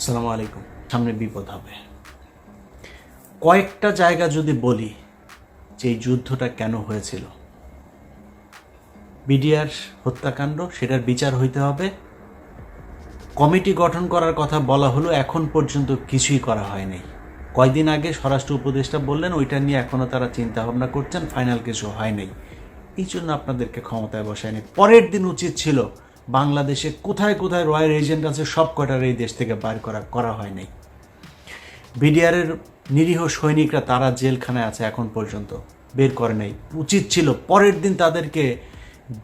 আসসালামু আলাইকুম সামনে বিপদ হবে। কয়েকটা জায়গা যদি বলি যে এই যুদ্ধটা কেন হয়েছিল, বিডিআর হত্যাকাণ্ড, সেটার বিচার হইতে হবে। কমিটি গঠন করার কথা বলা হলো, এখন পর্যন্ত কিছুই করা হয়নি। কয়দিন আগে স্বরাষ্ট্র উপদেষ্টা বললেন, ওইটা নিয়ে এখনও তারা চিন্তা ভাবনা করছেন, ফাইনাল কিছু হয় নাই এই জন্য আপনাদেরকে ক্ষমতায় বসায়নি। পরের দিন উচিত ছিল বাংলাদেশে কোথায় কোথায় রয়্যাল এজেন্ট আছে সব কটার এই দেশ থেকে বার করা করা হয় নাই। বিডিআরের নিরীহ সৈনিকরা তারা জেলখানায় আছে এখন পর্যন্ত, বের করে নাই। উচিত ছিল পরের দিন তাদেরকে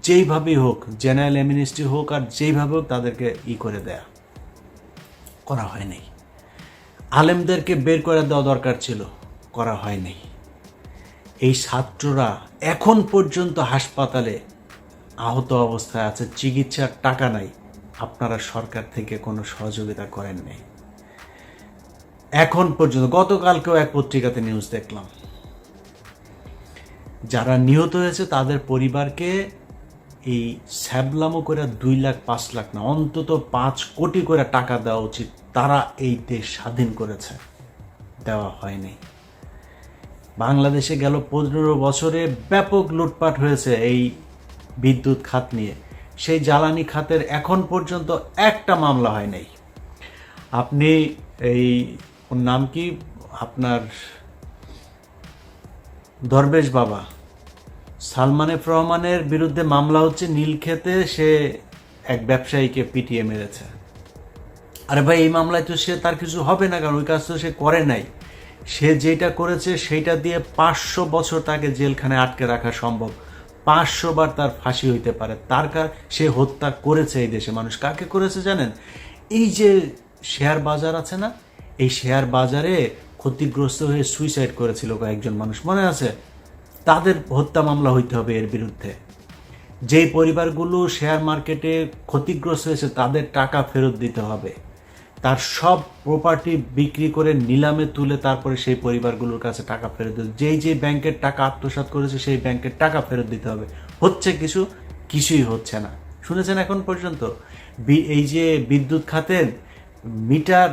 যেইভাবেই হোক, জেনারেল এমিনিস্ট্রি হোক আর যেইভাবে হোক তাদেরকে ই করে দেয়া। করা হয় নাই। আলেমদেরকে বের করে দেওয়া দরকার ছিল, করা হয় নাই। এই ছাত্ররা এখন পর্যন্ত হাসপাতালে আহত অবস্থায় আছে, চিকিৎসার টাকা নাই। আপনারা সরকার থেকে কোনো সহযোগিতা করেন নাই। এখন পর্যন্ত, গতকালকেও এক পত্রিকাতে নিউজ দেখলাম। যারা নিহত হয়েছে, তাদের পরিবারকে এই স্যাবলামো করে দুই লাখ, পাঁচ লাখ না, অন্তত পাঁচ কোটি করে টাকা দেওয়া উচিত। তারা এই দেশ স্বাধীন করেছে। দেওয়া হয়নি বাংলাদেশে গেল পনেরো বছরে ব্যাপক লুটপাট হয়েছে এই বিদ্যুৎ খাত নিয়ে। সেই জ্বালানি খাতের এখন পর্যন্ত একটা মামলা হয় নাই। আপনি এই নাম কি? আপনার দরবেশ বাবা। সালমান এফ রহমানের বিরুদ্ধে মামলা হচ্ছে নীলক্ষেতে, সে এক ব্যবসায়ীকে পিটিয়ে মেরেছে। আরে ভাই, এই মামলায় তো সে তার কিছু হবে না, কারণ ওই কাজ তো সে করে নাই। সে যেটা করেছে সেইটা দিয়ে পাঁচশো বছর তাকে জেলখানে আটকে রাখা সম্ভব। পাঁচশো বার তার ফাঁসি হইতে পারে। তার কার সে হত্যা করেছে এই দেশে। মানুষ কাকে করেছে জানেন? এই যে শেয়ার বাজার আছে না, এই শেয়ার বাজারে ক্ষতিগ্রস্ত হয়ে সুইসাইড করেছিল কয়েকজন মানুষ। মনে আছে? তাদের হত্যা মামলা হইতে হবে এর বিরুদ্ধে। যেই পরিবারগুলো শেয়ার মার্কেটে ক্ষতিগ্রস্ত হয়েছে, তাদের টাকা ফেরত দিতে হবে। তার সব প্রপার্টি বিক্রি করে নিলামে তুলে তারপরে সেই পরিবারগুলোর কাছে টাকা ফেরত দিতে যেই যেই ব্যাংকের টাকা আত্মসাৎ করেছে, সেই ব্যাংকের টাকা ফেরত দিতে হবে। হচ্ছে কিছু, কিছুই হচ্ছে না। শুনেছেন এখন পর্যন্ত? এই যে বিদ্যুৎ খাতের মিটার,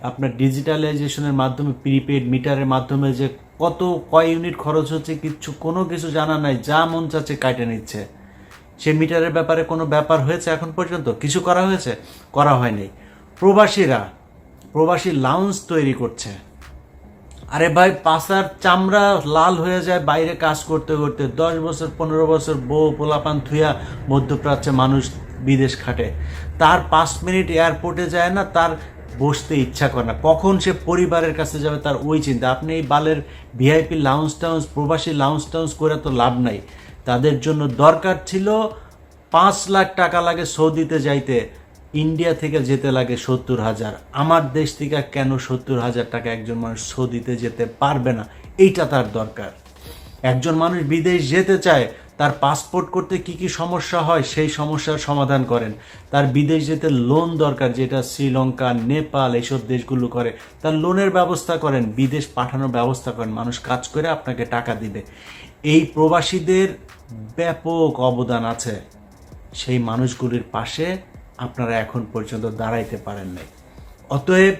আপনার ডিজিটালাইজেশনের মাধ্যমে প্রিপেড মিটারের মাধ্যমে যে কত কয় ইউনিট খরচ হচ্ছে, কিচ্ছু, কোনো কিছু জানা নাই, যা মন চাচ্ছে কাটে নিচ্ছে। সে মিটারের ব্যাপারে কোনো ব্যাপার হয়েছে এখন পর্যন্ত? কিছু করা হয়েছে? করা হয়নি। প্রবাসীরা, প্রবাসী লাউঞ্জ তৈরি করছে। আরে ভাই, পাশার চামড়া লাল হয়ে যায়, বাইরে কাজ করতে করতে। দশ বছর, পনেরো বছর বউ পোলাপান থুয়া মধ্যপ্রাচ্যে মানুষ বিদেশ খাটে। তার পাঁচ মিনিট এয়ারপোর্টে যায় না, তার বসতে ইচ্ছা করে না। কখন সে পরিবারের কাছে যাবে তার ওই চিন্তা। আপনি এই বালের ভিআইপি লাউঞ্জ টাউন্স প্রবাসী লাউঞ্জ টাউন্স করে তো লাভ নাই। তাদের জন্য দরকার ছিল পাঁচ লাখ টাকা লাগে সৌদিতে যাইতে। ইন্ডিয়া থেকে যেতে লাগে সত্তর হাজার। আমার দেশ থেকে কেন সত্তর হাজার টাকা একজন মানুষ সৌদিতে যেতে পারবে না? এইটা তার দরকার। একজন মানুষ বিদেশ যেতে চায়, তার পাসপোর্ট করতে কি কি সমস্যা হয় সেই সমস্যার সমাধান করেন। তার বিদেশ যেতে লোন দরকার, যেটা শ্রীলঙ্কা, নেপাল এইসব দেশগুলো করে, তার লোনের ব্যবস্থা করেন, বিদেশ পাঠানোর ব্যবস্থা করেন। মানুষ কাজ করে আপনাকে টাকা দিবে। এই প্রবাসীদের ব্যাপক অবদান আছে। সেই মানুষগুলির পাশে আপনারা এখন পর্যন্ত দাঁড়াইতে পারেন নাই। অতএব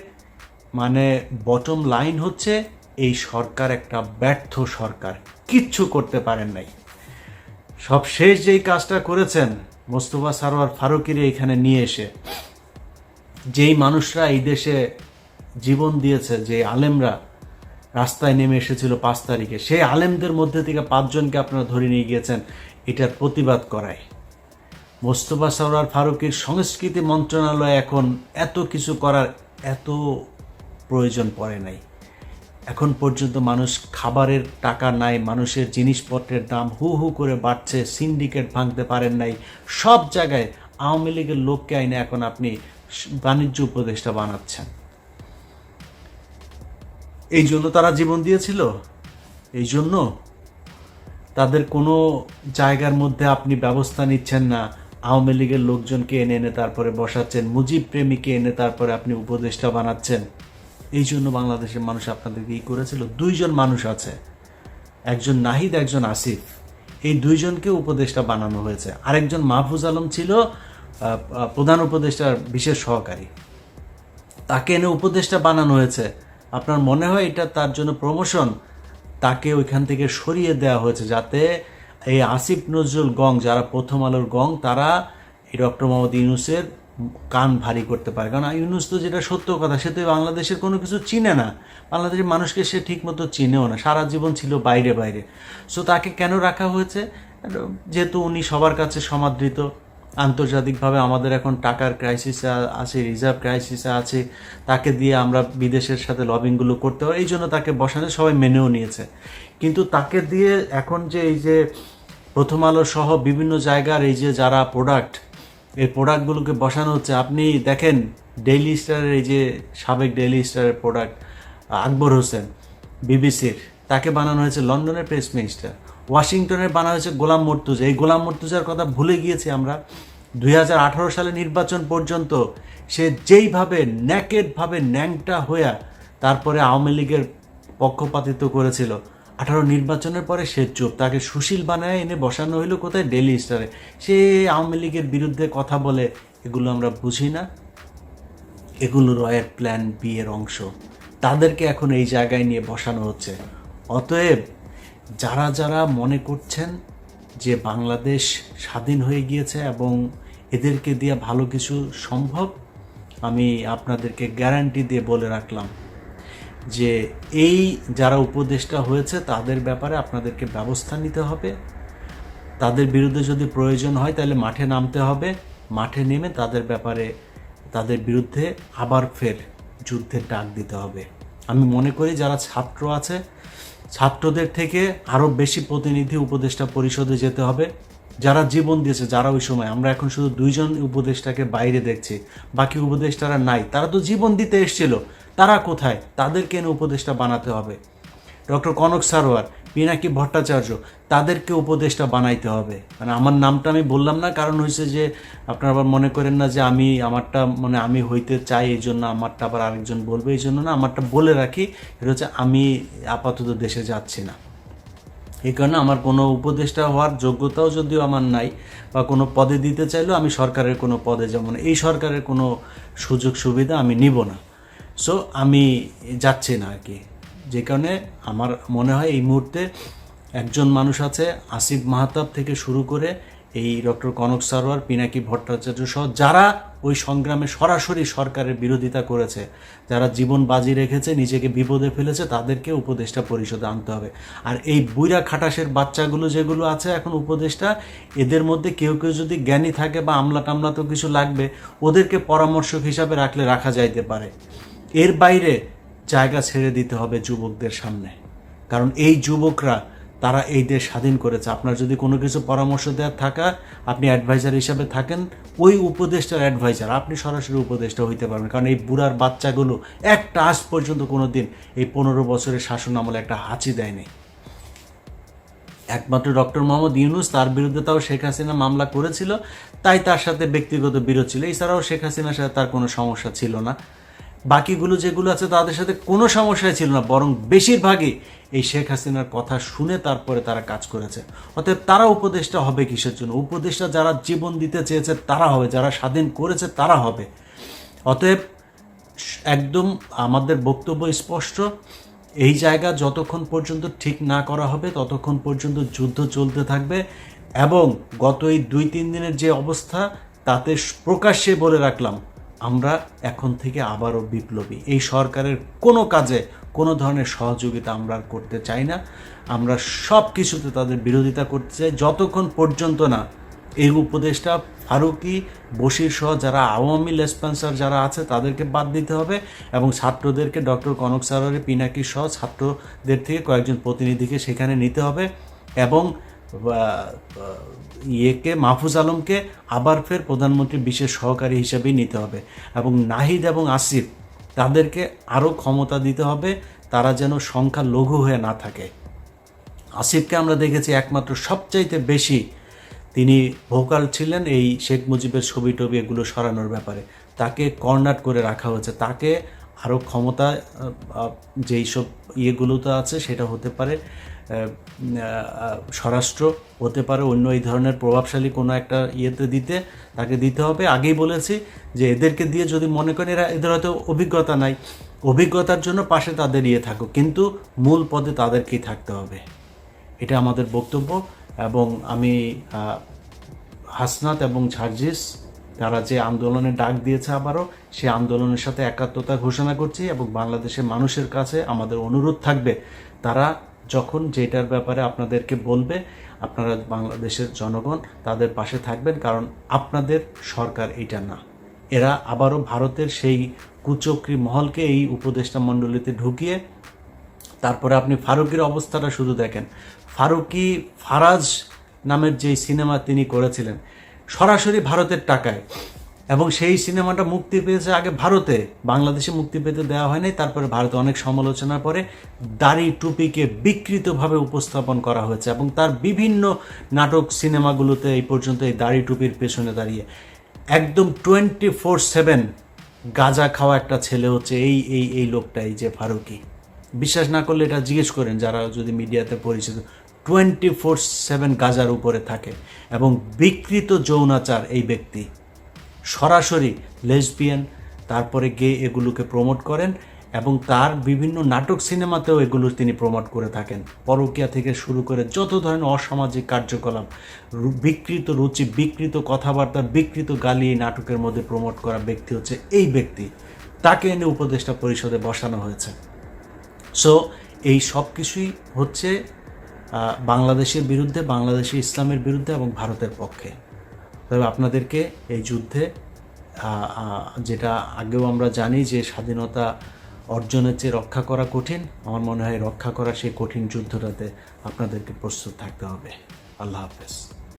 মানে বটম লাইন হচ্ছে, এই সরকার একটা ব্যর্থ সরকার। কিচ্ছু করতে পারেন নাই। সব শেষ যেই কাজটা করেছেন, মোস্তফা সারোয়ার ফারুকিরে এখানে নিয়ে এসে, যেই মানুষরা এই দেশে জীবন দিয়েছে যে আলেমরা রাস্তায় নেমে এসেছিল পাঁচ তারিখে, সেই আলেমদের মধ্যে থেকে পাঁচজনকে আপনারা ধরে নিয়ে গিয়েছেন, এটার প্রতিবাদ করায়। মোস্তফা সরোয়ার ফারুকের সংস্কৃতি মন্ত্রণালয় এখন এত কিছু করার এত প্রয়োজন পড়ে নাই। এখন পর্যন্ত মানুষ খাবারের টাকা নাই, মানুষের জিনিসপত্রের দাম হু হু করে বাড়ছে, সিন্ডিকেট ভাঙতে পারেন নাই। সব জায়গায় আওয়ামী লীগের লোককে আইনে এখন আপনি বাণিজ্য উপদেষ্টা বানাচ্ছেন। এই জন্য তারা জীবন দিয়েছিল। এই জন্য তাদের কোনো জায়গার মধ্যে আপনি ব্যবস্থা নিচ্ছেন না। আওয়ামী লীগের লোকজনকে এনে এনে তারপরে বসাচ্ছেন, মুজিব প্রেমীকে এনে তারপরে আপনি উপদেষ্টা বানাচ্ছেন। এই জন্য বাংলাদেশের মানুষ আপনাদেরকে ই করেছিল। দুইজন মানুষ আছে, একজন নাহিদ, একজন আসিফ। এই দুইজনকে উপদেষ্টা বানানো হয়েছে। আরেকজন মাহফুজ আলম ছিল প্রধান উপদেষ্টার বিশেষ সহকারী। তাকে এনে উপদেষ্টা বানানো হয়েছে। আপনার মনে হয় এটা তার জন্য প্রমোশন তাকে ওইখান থেকে সরিয়ে দেওয়া হয়েছে যাতে এই আসিফ নজরুল গং, যারা প্রথম আলোর গং, তারা এই ডক্টর মোহাম্মদ ইউনুসের কান ভারী করতে পারে। কারণ ইউনুস তো যেটা সত্য কথা, সে তো বাংলাদেশের কোনো কিছু চিনে না। বাংলাদেশের মানুষকে সে ঠিকমতো চিনেও না। সারা জীবন ছিল বাইরে বাইরে। সো তাকে কেন রাখা হয়েছে? যেহেতু উনি সবার কাছে সমাদৃত, আন্তর্জাতিকভাবে আমাদের এখন টাকার ক্রাইসিসে আছে রিজার্ভ ক্রাইসিস আছে। তাকে দিয়ে আমরা বিদেশের সাথে লবিংগুলো করতে পারি এই জন্য তাকে বসানো, সবাই মেনেও নিয়েছে। কিন্তু তাকে দিয়ে এখন যে, এই যে প্রথম আলো সহ বিভিন্ন জায়গার এই যে যারা প্রোডাক্ট এই প্রোডাক্টগুলোকে বসানো হচ্ছে, আপনি দেখেন ডেইলি স্টারের এই যে সাবেক ডেইলি স্টারের প্রোডাক্ট আকবর হোসেন বিবিসির তাকে বানানো হয়েছে লন্ডনের প্রেস মিনিস্টার ওয়াশিংটনের বানানো হয়েছে গোলাম মর্তুজা। এই গোলাম মর্তুজার কথা ভুলে গিয়েছি আমরা। দুই হাজার আঠারো সালে নির্বাচন পর্যন্ত সে যেইভাবে ন্যাকেডভাবে ন্যাংটা হইয়া তারপরে আওয়ামী লীগের পক্ষপাতিত্ব করেছিল আঠারো নির্বাচনের পরে সে চুপ। তাকে সুশীল বানায় এনে বসানো হইল কোথায়? ডেলি স্টারে সে আওয়ামী লীগের বিরুদ্ধে কথা বলে, এগুলো আমরা বুঝি না। এগুলো রয়ের প্ল্যান বি এর অংশ। তাদেরকে এখন এই জায়গায় নিয়ে বসানো হচ্ছে। অতএব যারা যারা মনে করছেন যে বাংলাদেশ স্বাধীন হয়ে গিয়েছে এবং এদেরকে দিয়ে ভালো কিছু সম্ভব, আমি আপনাদেরকে গ্যারান্টি দিয়ে বলে রাখলাম। যে এই যারা উপদেষ্টা হয়েছে, তাদের ব্যাপারে আপনাদেরকে ব্যবস্থা নিতে হবে। তাদের বিরুদ্ধে যদি প্রয়োজন হয়, তাহলে মাঠে নামতে হবে। মাঠে নেমে তাদের ব্যাপারে, তাদের বিরুদ্ধে আবার ফের যুদ্ধের ডাক দিতে হবে। আমি মনে করি যারা ছাত্র আছে, ছাত্রদের থেকে আরও বেশি প্রতিনিধি উপদেষ্টা পরিষদে যেতে হবে। যারা জীবন দিয়েছে, যারা ওই সময়, আমরা এখন শুধু দুইজন উপদেষ্টাকে বাইরে দেখছি। বাকি উপদেষ্টারা নাই। তারা তো জীবন দিতে এসেছিল। তারা কোথায়? তাদেরকে এনে উপদেষ্টা বানাতে হবে। ডক্টর কনক সারোয়ার, পিনাকি ভট্টাচার্য, তাদেরকে উপদেষ্টা বানাইতে হবে। মানে আমার নামটা আমি বললাম না, কারণ হয়েছে যে আপনারা আবার মনে করেন না যে আমি, আমারটা মানে আমি হইতে চাই, এই জন্য আমারটা আবার আরেকজন বলবে, এই জন্য না, আমারটা বলে রাখি। এটা হচ্ছে আমি আপাতত দেশে যাচ্ছি না। এই কারণে আমার কোনো উপদেষ্টা হওয়ার যোগ্যতাও যদিও আমার নাই, বা কোনো পদে দিতে চাইলেও আমি সরকারের কোনো পদে যেমন এই সরকারের কোনো সুযোগ সুবিধা আমি নিব না। সো আমি যাচ্ছি না আর কি। যে কারণে আমার মনে হয় এই মুহূর্তে একজন মানুষ আছে, আসিফ মাহাতাব থেকে শুরু করে এই ডক্টর কনক সারোয়ার, পিনাকি ভট্টাচার্য সহ যারা ওই সংগ্রামে সরাসরি সরকারের বিরোধিতা করেছে, যারা জীবন বাজি রেখেছে, নিজেকে বিপদে ফেলেছে, তাদেরকে উপদেষ্টা পরিষদে আনতে হবে। আর এই বুইরা খাটাসের বাচ্চাগুলো যেগুলো আছে এখন উপদেষ্টা, এদের মধ্যে কেউ কেউ যদি জ্ঞানী থাকে বা আমলা টামলা তো কিছু লাগবে, ওদেরকে পরামর্শক হিসাবে রাখলে রাখা যাইতে পারে। এর বাইরে জায়গা ছেড়ে দিতে হবে যুবকদের সামনে। কারণ এই যুবকরা, তারা এই দেশ স্বাধীন করেছে। আপনার যদি কোনো কিছু পরামর্শ দেওয়ার থাকা, আপনি অ্যাডভাইজার হিসাবে থাকেন, ওই উপদেষ্টার অ্যাডভাইজার আপনি সরাসরি উপদেষ্টা হইতে পারবেন। কারণ এই বুড়ার বাচ্চাগুলো একটা আজ পর্যন্ত কোনো দিন এই পনেরো বছরের শাসন আমলে একটা হাঁচি দেয়নি। একমাত্র ডক্টর মোহাম্মদ ইউনুস, তার বিরুদ্ধে তাও শেখ হাসিনা মামলা করেছিল, তাই তার সাথে ব্যক্তিগত বিরোধ ছিল। এছাড়াও শেখ হাসিনার সাথে তার কোনো সমস্যা ছিল না। বাকিগুলো যেগুলো আছে তাদের সাথে কোনো সমস্যাই ছিল না, বরং বেশিরভাগই এই শেখ হাসিনার কথা শুনে তারপরে তারা কাজ করেছে। অতএব তারা উপদেষ্টা হবে কিসের জন্য? উপদেষ্টা যারা জীবন দিতে চেয়েছে তারা হবে, যারা স্বাধীন করেছে তারা হবে। অতএব একদম আমাদের বক্তব্য স্পষ্ট। এই জায়গা যতক্ষণ পর্যন্ত ঠিক না করা হবে, ততক্ষণ পর্যন্ত যুদ্ধ চলতে থাকবে এবং গত এই দুই তিন দিনের যে অবস্থা, তাতে প্রকাশ্যে বলে রাখলাম আমরা এখন থেকে আবারও বিপ্লবী। এই সরকারের কোনো কাজে কোনো ধরনের সহযোগিতা আমরা আর করতে চাই না। আমরা সব কিছুতে তাদের বিরোধিতা করতে চাই। যতক্ষণ পর্যন্ত না এই উপদেশটা ফারুকি, বশির সহ যারা আওয়ামী লেসপেন্সার যারা আছে, তাদেরকে বাদ দিতে হবে এবং ছাত্রদেরকে ডক্টর কনক সারারে পিনাকি সহ ছাত্রদের থেকে কয়েকজন প্রতিনিধিকে সেখানে নিতে হবে এবং ইয়েকে, মাহফুজ আলমকে আবার ফের প্রধানমন্ত্রী বিশেষ সহকারী হিসেবেই নিতে হবে। এবং নাহিদ এবং আসিফ, তাদেরকে আরও ক্ষমতা দিতে হবে, তারা যেন সংখ্যা লঘু হয়ে না থাকে। আসিফকে আমরা দেখেছি একমাত্র সবচাইতে বেশি তিনি ভোকাল ছিলেন এই শেখ মুজিবের ছবি টবি এগুলো সরানোর ব্যাপারে। তাকে কর্নার করে রাখা হয়েছে। তাকে আরও ক্ষমতা যেই সব ইয়েগুলোতে আছে সেটা হতে পারে। স্বরাষ্ট্র হতে পারে, অন্য এই ধরনের প্রভাবশালী কোনো একটা ইয়েতে দিতে তাকে দিতে হবে। আগেই বলেছি যে এদেরকে দিয়ে যদি মনে করেন এরা, এদের হয়তো অভিজ্ঞতা নাই, অভিজ্ঞতার জন্য পাশে তাদের ইয়ে থাকুক, কিন্তু মূল পদে তাদেরকেই থাকতে হবে। এটা আমাদের বক্তব্য এবং আমি হাসনাত এবং ঝার্জিস, তারা যে আন্দোলনে ডাক দিয়েছে আবারও, সেই আন্দোলনের সাথে একাত্মতা ঘোষণা করছি এবং বাংলাদেশের মানুষের কাছে আমাদের অনুরোধ থাকবে, তারা যখন যেটার ব্যাপারে আপনাদেরকে বলবে, আপনারা বাংলাদেশের জনগণ তাদের পাশে থাকবেন, কারণ আপনাদের সরকার এটা না। এরা আবারও ভারতের সেই কুচক্রী মহলকে, এই উপদেষ্টা মণ্ডলীতে ঢুকিয়ে তারপরে আপনি ফারুকের অবস্থাটা শুধু দেখেন। ফারুকি ফারাজ নামের যে সিনেমা তিনি করেছিলেন, সরাসরি ভারতের টাকায় এবং সেই সিনেমাটা মুক্তি পেয়েছে আগে ভারতে। বাংলাদেশে মুক্তি পেতে দেওয়া হয়নি, তারপরে ভারতে অনেক সমালোচনার পরে দাড়ি টুপিকে বিকৃতভাবে উপস্থাপন করা হয়েছে এবং তার বিভিন্ন নাটক সিনেমাগুলোতে এই পর্যন্ত এই দাড়ি টুপির পেছনে দাঁড়িয়ে। একদম টোয়েন্টি ফোর সেভেন গাঁজা খাওয়া একটা ছেলে হচ্ছে এই এই এই লোকটাই যে ফারুকি। বিশ্বাস না করলে এটা জিজ্ঞেস করেন যারা যদি মিডিয়াতে পরিচিত। টোয়েন্টি ফোর সেভেন গাজার উপরে থাকে এবং বিকৃত যৌনাচার এই ব্যক্তি। সরাসরি লেসবিয়ান তারপরে গে এগুলোকে প্রমোট করেন এবং তার বিভিন্ন নাটক সিনেমাতেও এগুলো তিনি প্রমোট করে থাকেন। পরকীয়া থেকে শুরু করে যত ধরনের অসামাজিক কার্যকলাপ বিকৃত রুচি, বিকৃত কথাবার্তা, বিকৃত গালি এই নাটকের মধ্যে প্রমোট করা ব্যক্তি হচ্ছে এই ব্যক্তি। তাকে এনে উপদেষ্টা পরিষদে বসানো হয়েছে। সো এই সব কিছুই হচ্ছে বাংলাদেশের বিরুদ্ধে বাংলাদেশি ইসলামের বিরুদ্ধে এবং ভারতের পক্ষে। তবে আপনাদেরকে এই যুদ্ধে যেটা আগেও আমরা জানি যে স্বাধীনতা অর্জনের চেয়ে রক্ষা করা কঠিন, আমার মনে হয় রক্ষা করা সেই কঠিন যুদ্ধটাতে আপনাদেরকে প্রস্তুত থাকতে হবে। আল্লাহ হাফেজ।